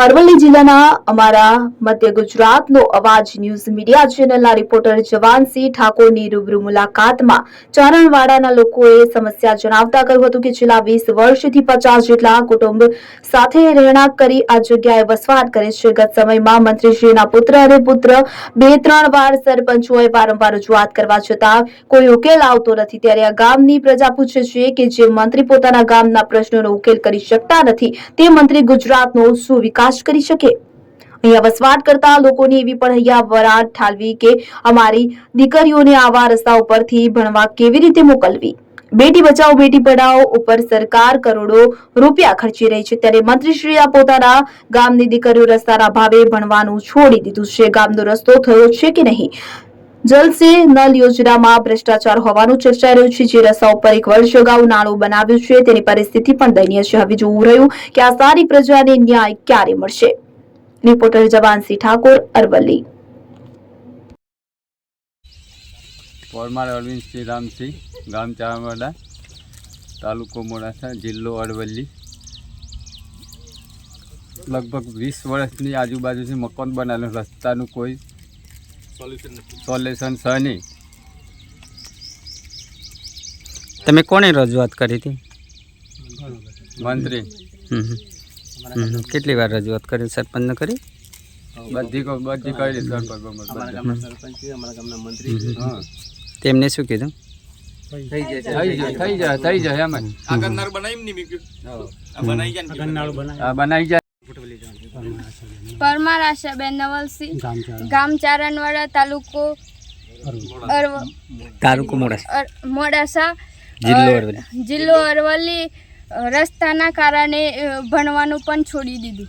અરવલ્લી જિલ્લાના અમારા મધ્ય ગુજરાતનો અવાજ ન્યૂઝ મીડિયા ચેનલના રિપોર્ટર જવાનસિંહ ઠાકોરની રૂબરૂ મુલાકાતમાં ચારણવાડાના લોકોએ સમસ્યા જણાવતા કહ્યું હતું કે છેલ્લા વીસ વર્ષથી પચાસ જેટલા કુટુંબ સાથે રહેણાંક કરી આ જગ્યાએ વસવાટ કરે છે. ગત સમયમાં મંત્રીશ્રીના પુત્ર અને પુત્ર બે ત્રણ વાર સરપંચોએ વારંવાર રજૂઆત કરવા છતાં કોઈ ઉકેલ આવતો નથી. ત્યારે આ ગામની પ્રજા પૂછે છે કે જે મંત્રી પોતાના ગામના પ્રશ્નોનો ઉકેલ કરી શકતા નથી તે મંત્રી ગુજરાતનો શું વિકાસ કરી શકે. અહીંયા વસવાટ કરતા લોકોની એવી પણ અહીંયા વરાળ ઠાલવી કે અમારી દીકરીઓને આવા રસ્તા ઉપરથી ભણવા કેવી રીતે મોકલવી? બેટી બચાવો, બેટી પઢાઓ ઉપર સરકાર કરોડો રૂપિયા ખર્ચી રહી છે. ત્યારે મંત્રીશ્રીએ પોતાના ગામની દીકરીઓ રસ્તાના ભાવે ભણવાનું છોડી દીધું છે. ગામનો રસ્તો થયો છે કે નહીં? જલ નલ યોજનામાં ભ્રષ્ટાચાર હોવાનું ચર્ચાઈ રહ્યું છે, જે રસ્તા ઉપર એક વર્ષ અગાઉ નાણું બનાવ્યું છે, તેની પરિસ્થિતિ પણ દયનીય છે. હવે જોવું રહ્યું કે આ સારી પ્રજાને ન્યાય ક્યારે મળશે? રિપોર્ટર જવાનસિંહ ઠાકોર, અરવલ્લી. પરમાર અરવિંદ સિંહ રામસિંહ ગામ ચારવાડા તાલુકો મોડાસા, જિલ્લો અરવલ્લી. લગભગ વીસ વર્ષની આજુબાજુથી મકાન બનાવેલું, રસ્તાનું કોઈ સોલ્યુશન છે નહીં. તમે કોને રજૂઆત કરી હતી? મંત્રી. કેટલી વાર રજૂઆત કરી? સરપંચને કરી? બધી કો- બધી કરી સરપંચ. તેમને શું કીધું? થઈ જાય થઈ જાય. થઈ જાય એમ જ. હા બનાવી જાય પરમાર આશાબેન નવલસિંહ ગામ ચારણવાડા તાલુકો અરવ તાલુકો મોડાસા. મોડાસા. જિલ્લો અરવલ્લી. રસ્તાના કારણે ભણવાનું પણ છોડી દીધું.